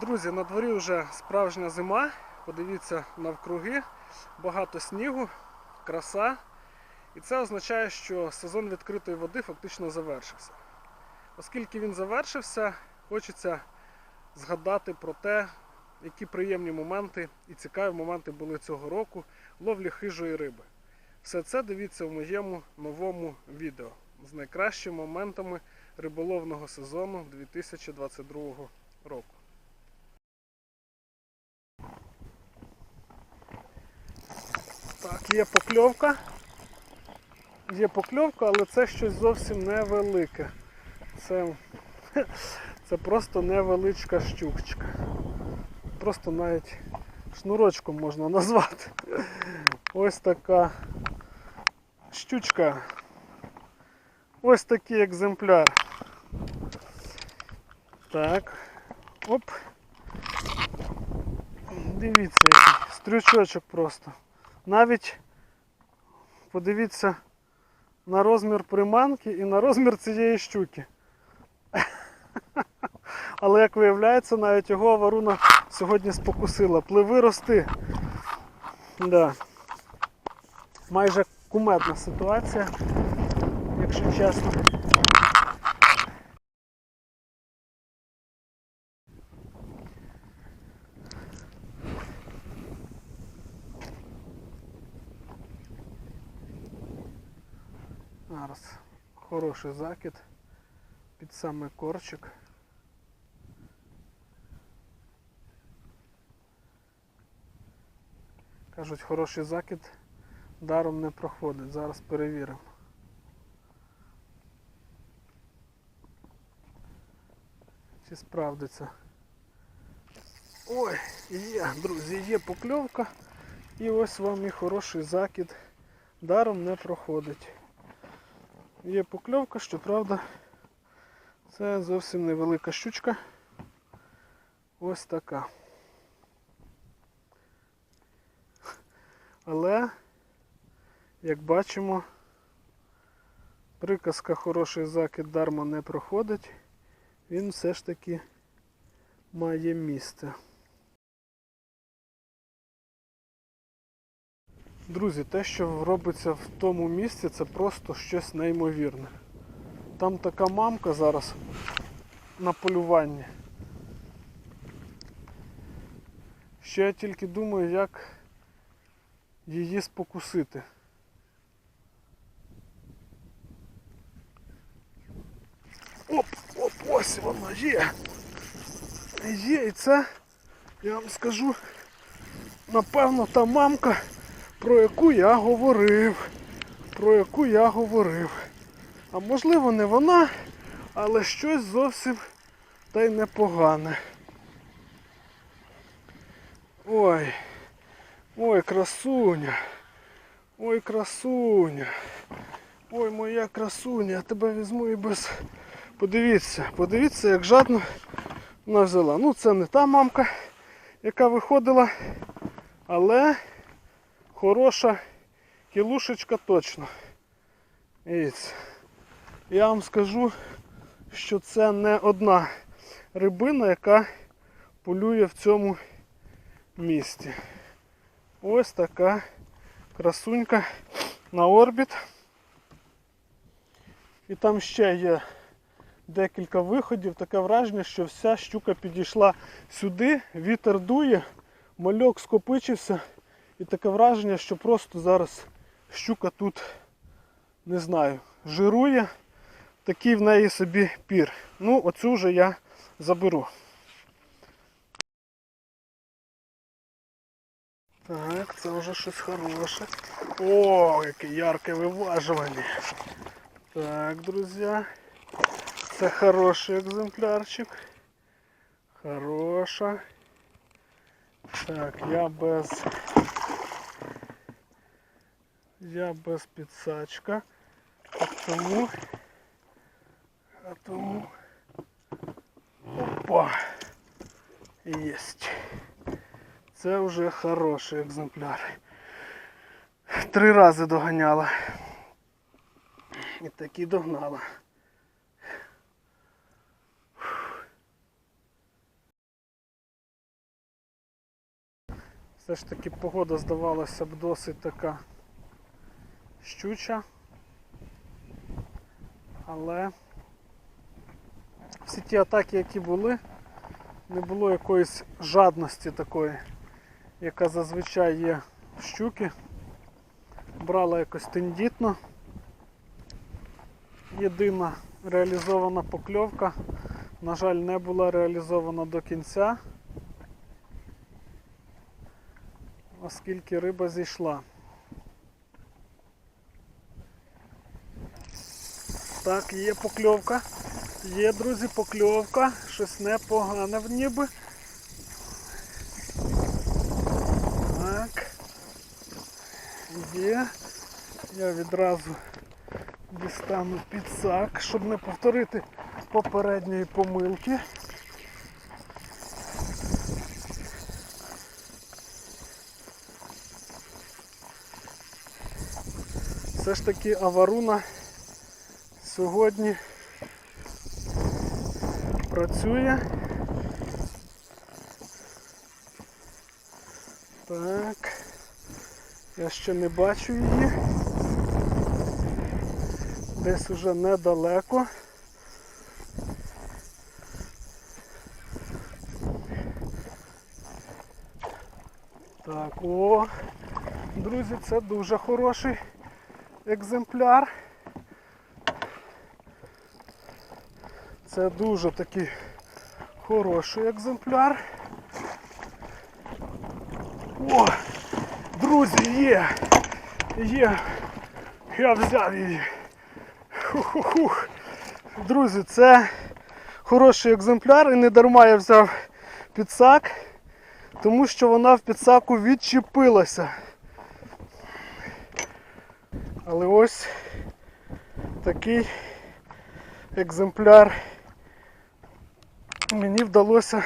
Друзі, на дворі вже справжня зима. Подивіться навкруги, багато снігу, краса. І це означає, що сезон відкритої води фактично завершився. Оскільки він завершився, хочеться згадати про те, які приємні моменти і цікаві моменти були цього року ловлі хижої риби. Все це дивіться в моєму новому відео з найкращими моментами риболовного сезону 2022 року. Є покльовка. Є покльовка, але це щось зовсім невелике. Це, це просто невеличка щукчка. Просто навіть шнурочком можна назвати. Ось така щучка. Ось такий екземпляр. Так. Оп. Дивіться, який стрючочок просто. Навіть подивіться на розмір приманки і на розмір цієї щуки. Але як виявляється, навіть його варуна сьогодні спокусила. Пливи рости. Да. Майже кумедна ситуація, якщо чесно. Зараз хороший закид під самий корчик. Кажуть, хороший закид даром не проходить. Зараз перевіримо. Чи справдиться. Ой, є, друзі, є покльовка. І ось вам і хороший закид. Даром не проходить. Є покльовка, щоправда, це зовсім невелика щучка. Ось така. Але, як бачимо, приказка хороший закид дарма не проходить, він все ж таки має місце. Друзі, те, що робиться в тому місці, це просто щось неймовірне. Там така мамка зараз на полюванні. Ще я тільки думаю, як її спокусити. Оп, оп, ось вона є. Є і це, я вам скажу, напевно, та мамка, про яку я говорив. Про яку я говорив. А можливо не вона, але щось зовсім та й непогане. Ой. Ой, красуня. Ой, красуня. Ой, моя красуня, я тебе візьму і без... Подивіться, подивіться, як жадно вона взяла. Ну це не та мамка, яка виходила, але хороша кілушечка точно. Я вам скажу, що це не одна рибина, яка полює в цьому місті. Ось така красунька на орбіт. І там ще є декілька виходів. Таке враження, що вся щука підійшла сюди, вітер дує, мальок скопичився. І таке враження, що просто зараз щука тут, не знаю, жирує. Такий в неї собі пір. Ну, оцю вже я заберу. Так, це вже щось хороше. О, яке ярке виважування. Так, друзі. Це хороший екземплярчик. Хороша. Так, я без... Я без підсачка. А тому... А тому... Опа! Єсть. Це вже хороший екземпляр. Три рази доганяла. І таки догнала. Все ж таки погода здавалася б досить така щуча. Але всі ті атаки, які були, не було якоїсь жадності такої, яка зазвичай є в щуки. Брала якось тендітно. Єдина реалізована покльовка, на жаль, не була реалізована до кінця, оскільки риба зійшла. Так, є покльовка. Є, друзі, покльовка. Щось непогане в ніби. Так. Є. Я відразу дістану підсак, щоб не повторити попередньої помилки. Все ж таки аваруна сьогодні працює. Так. Я ще не бачу її. Десь уже недалеко. Так, о, друзі, це дуже хороший екземпляр. Це дуже такий хороший екземпляр. О! Друзі, є! Є! Я взяв її. Хух-хух-хух. Друзі, це хороший екземпляр і не дарма я взяв підсак, тому що вона в підсаку відчепилася. Але ось такий екземпляр мені вдалося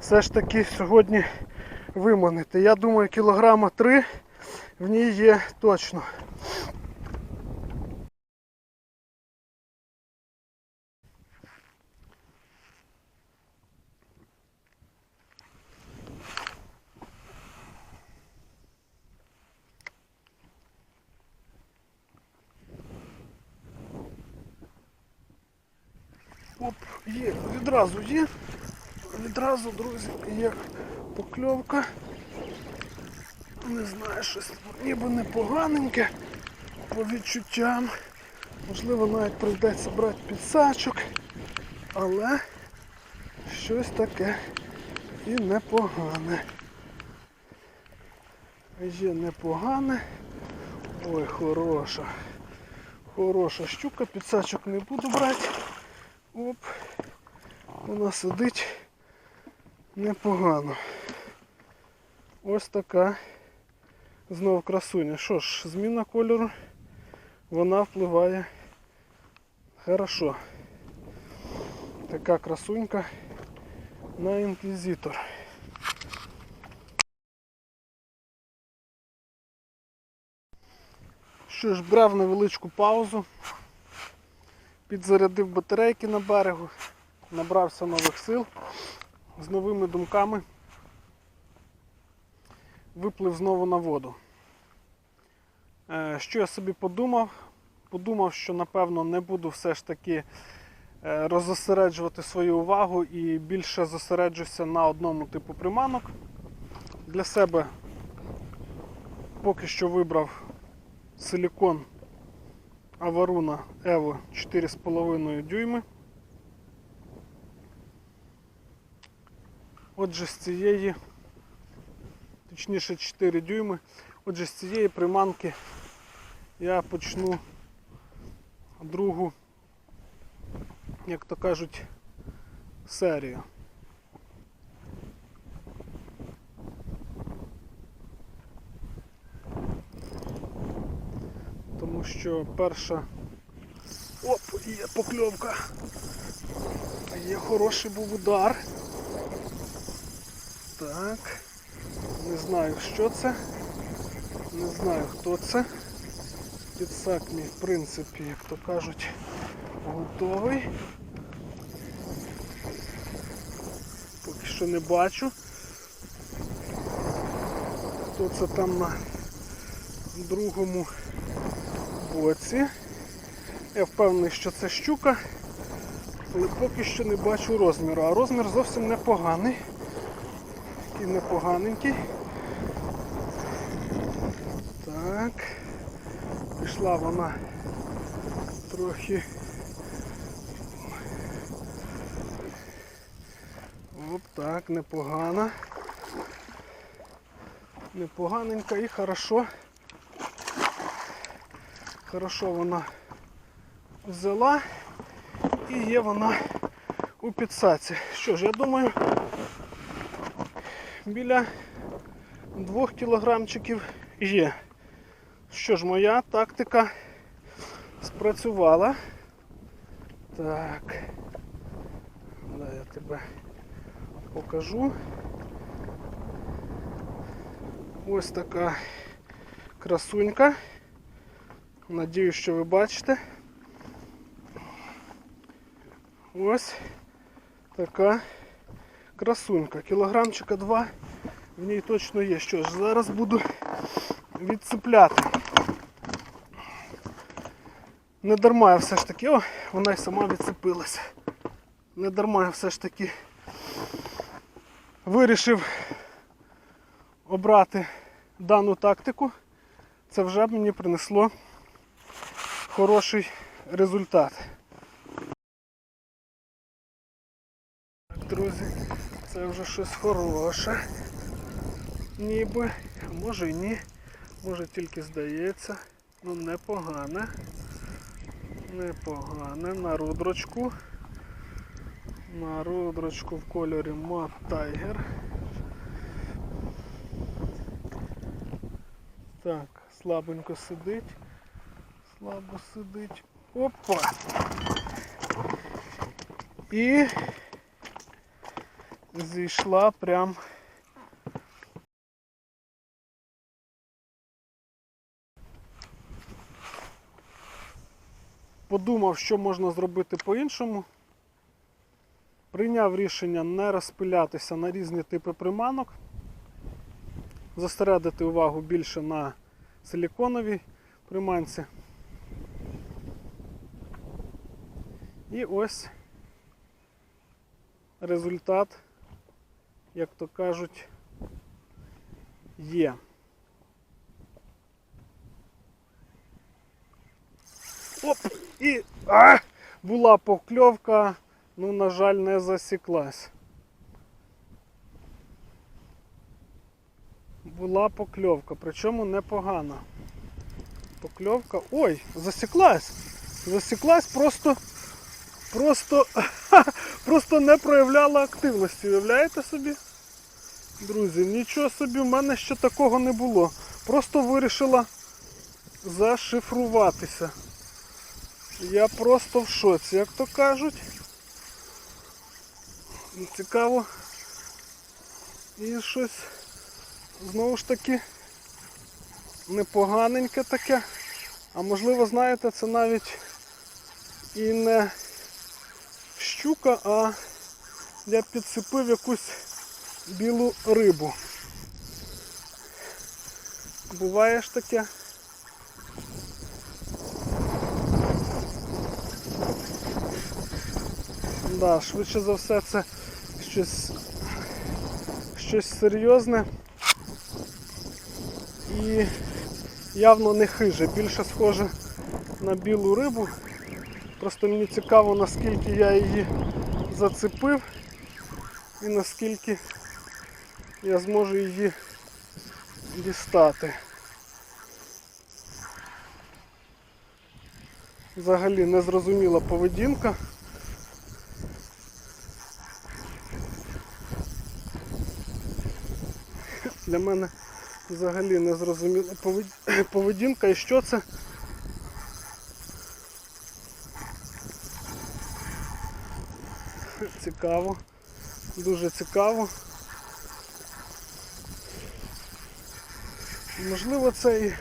все ж таки сьогодні виманити. Я думаю, кілограма три в ній є точно. Оп, є, відразу є. Відразу, друзі, є покльовка. Не знаю, щось ніби непоганеньке по відчуттям. Можливо, навіть прийдеться брати підсачок, але щось таке і непогане. Є непогане. Ой, хороша. Хороша щука, підсачок не буду брати. Оп, вона сидить непогано. Ось така знов красуня. Що ж, зміна кольору, вона впливає хорошо. Така красунька на інквізитор. Що ж, брав невеличку паузу, підзарядив батарейки на берегу, набрався нових сил з новими думками виплив знову на воду. Е, Що я собі подумав? Подумав, що напевно не буду все ж таки е, розосереджувати свою увагу і більше зосереджуся на одному типу приманок. Для себе поки що вибрав силікон Аварuna Evo 4,5 дюйми. Отже, з цієї точніше 4 дюйми. Отже, з цієї приманки я почну другу, як то кажуть, серію. Тому що перша... Оп, є покльовка. Є хороший був удар. Так. Не знаю, що це. Не знаю, хто це. Підсак мій, в принципі, як то кажуть, готовий. Поки що не бачу. хто це там на другому боці. Я впевнений, що це щука, але поки що не бачу розміру. А розмір зовсім непоганий. Такий непоганенький. Так. Пішла вона трохи. Оп, так, непогана. Непоганенька і хорошо. Хорошо вона взяла і є вона у підсаці. Що ж, я думаю, біля двох кілограмчиків є. Що ж, моя тактика спрацювала. Так. Дай я тебе покажу. Ось така красунька. Надіюсь, що ви бачите. Ось така красунька. Кілограмчика два в ній точно є. Що ж, зараз буду відцепляти. Не дарма я все ж таки, о, вона й сама відцепилася. Не дарма я все ж таки вирішив обрати дану тактику. Це вже б мені принесло хороший результат. Друзі, це вже щось хороше. Ніби, може і ні. Може тільки здається. Ну непогане. Непогане. На рудрочку. На рудрочку в кольорі Mad Tiger. Так, слабенько сидить. Слабо сидить. Опа! І зійшла прям. Подумав, що можна зробити по-іншому. Прийняв рішення не розпилятися на різні типи приманок, зосередити увагу більше на силіконовій приманці. І ось результат, як то кажуть, є. Оп! І а! була покльовка, ну, на жаль, не засіклась. Була покльовка, причому непогана. Покльовка. Ой, засіклась! Засіклась, просто просто, просто не проявляла активності. Уявляєте собі? Друзі, нічого собі, в мене ще такого не було. Просто вирішила зашифруватися. Я просто в шоці, як то кажуть. Цікаво. І щось знову ж таки непоганеньке таке. А можливо, знаєте, це навіть і не щука, а я підсипив якусь білу рибу. Буває ж таке. Да, швидше за все це щось, щось серйозне і явно не хиже, більше схоже на білу рибу. Просто мені цікаво наскільки я її зацепив і наскільки я зможу її дістати. Взагалі незрозуміла поведінка. Для мене взагалі незрозуміла поведінка і що це. Цікаво, дуже цікаво. Можливо, це і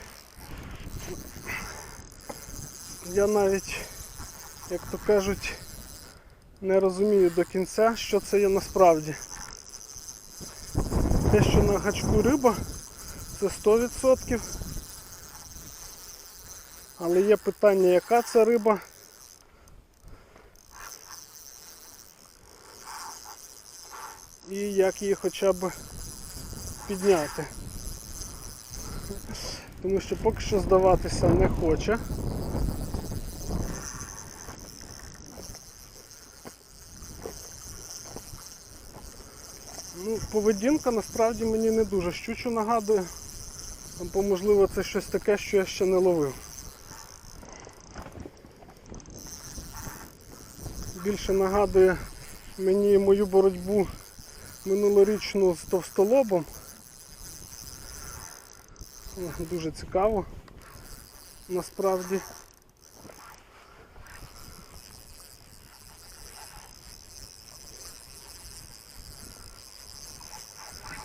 я навіть, як то кажуть, не розумію до кінця, що це є насправді. Те, що на гачку риба, це 100%. Але є питання, яка це риба. І як її хоча б підняти. Тому що поки що здаватися не хоче. Ну, поведінка насправді мені не дуже щучу нагадує. Бо можливо це щось таке, що я ще не ловив. Більше нагадує мені мою боротьбу минулорічну з товстолобом. Дуже цікаво насправді.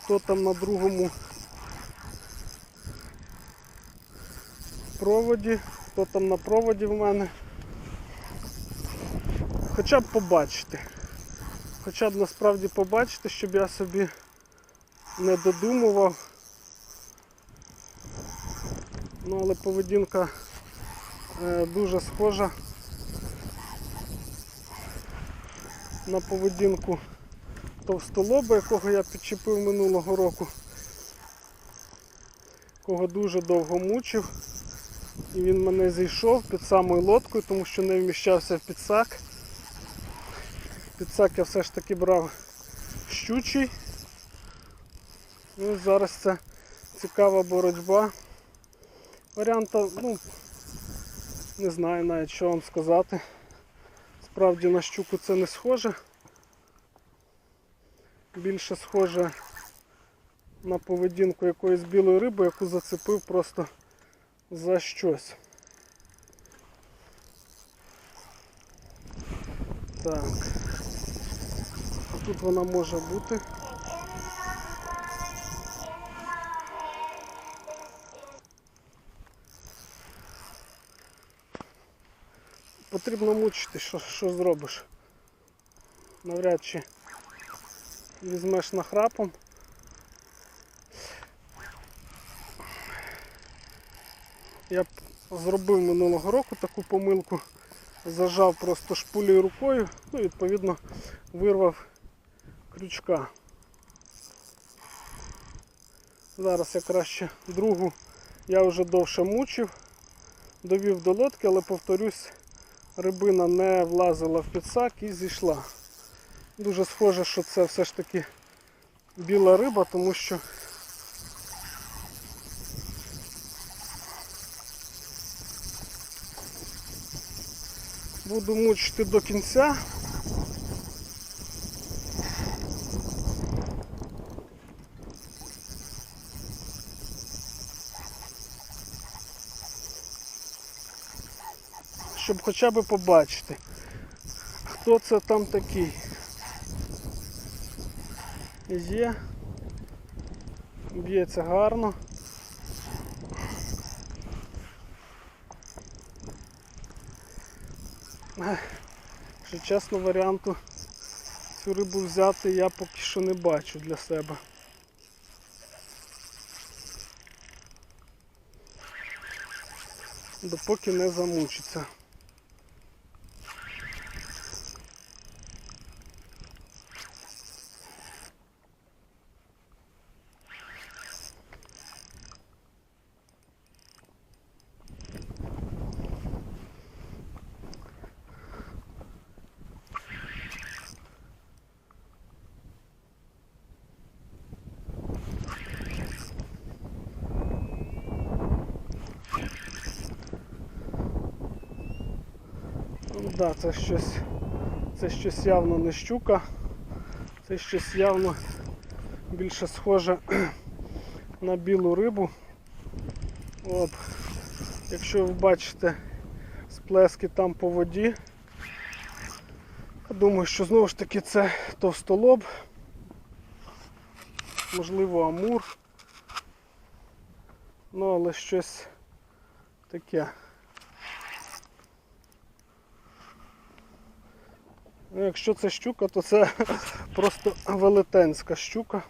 Хто там на другому проводі, хто там на проводі в мене. Хоча б побачити. Хоча б насправді побачити, щоб я собі не додумував. Ну, але поведінка е, дуже схожа на поведінку товстолоба, якого я підчепив минулого року, кого дуже довго мучив. І він мене зійшов під самою лодкою, тому що не вміщався в підсак. Підсак я все ж таки брав щучий. Ну, зараз це цікава боротьба. Варіанта, ну, не знаю навіть що вам сказати. Справді на щуку це не схоже. Більше схоже на поведінку якоїсь білої риби, яку зацепив просто за щось. Так. Тут вона може бути. Потрібно мучити, що, що зробиш. Навряд чи візьмеш нахрапом. Я зробив минулого року таку помилку, зажав просто шпулею рукою, ну відповідно вирвав крючка. Зараз я краще другу я вже довше мучив, довів до лодки, але повторюсь, рибина не влазила в підсак і зійшла. Дуже схоже, що це все ж таки біла риба, тому що буду мучити до кінця. Щоб хоча б побачити, хто це там такий. Є. Б'ється гарно. Якщо чесно, варіанту цю рибу взяти я поки що не бачу для себе. Допоки не замучиться. Ну, да, це щось, це щось явно не щука, це щось явно більше схоже на білу рибу. От. Якщо ви бачите сплески там по воді, я думаю, що знову ж таки це товстолоб, можливо амур, ну але щось таке. Ну, Якщо це щука, то це просто велетенська щука.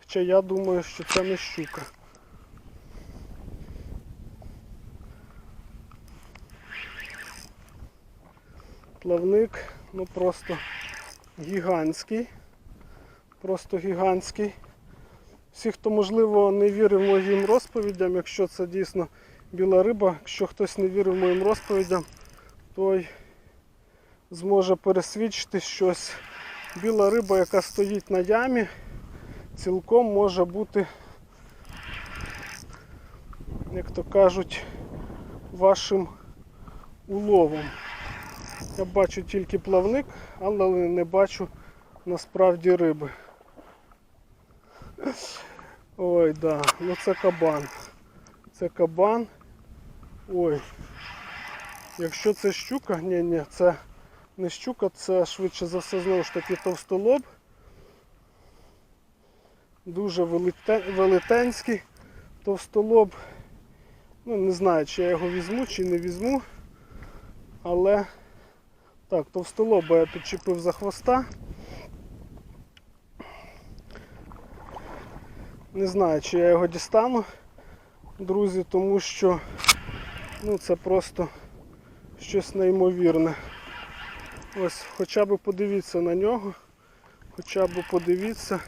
Хоча я думаю, що це не щука. Плавник, ну просто гігантський. Просто гігантський. Всі, хто, можливо, не вірив моїм розповідям, якщо це дійсно біла риба, якщо хтось не вірив моїм розповідям, той зможе пересвідчити щось. Біла риба, яка стоїть на ямі, цілком може бути, як то кажуть, вашим уловом. Я бачу тільки плавник, але не бачу насправді риби. Ой, да, ну це кабан. Це кабан. Ой. Якщо це щука, ні, ні, це не щука, це швидше за все знову ж таки товстолоб. Дуже велетенський товстолоб. Ну, не знаю, чи я його візьму, чи не візьму. Але так, товстолоба я підчепив за хвоста. Не знаю, чи я його дістану, друзі, тому що ну, це просто щось неймовірне. Ось хоча б подивіться на нього, хоча б подивіться.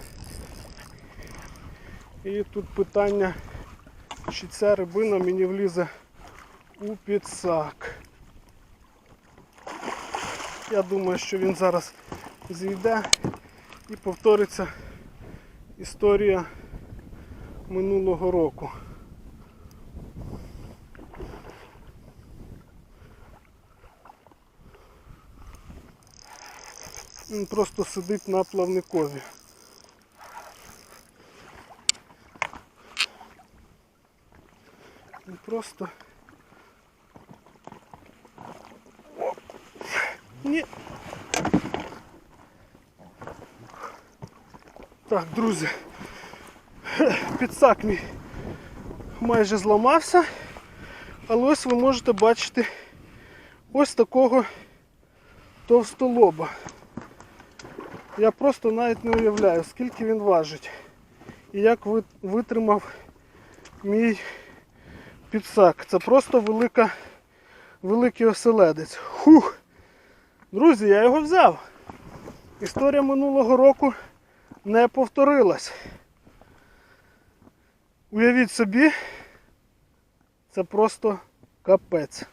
І тут питання, чи ця рибина мені влізе у підсак. Я думаю, що він зараз зійде і повториться історія минулого року. Він просто сидить на плавникові. Він просто. Оп. Ні. Так, друзі. Підсак мій майже зламався. Але ось ви можете бачити ось такого товстолоба. Я просто навіть не уявляю, скільки він важить. І як витримав мій підсак. Це просто велика, великий оселедець. Хух! Друзі, я його взяв. Історія минулого року не повторилась. Уявіть собі, це просто капець.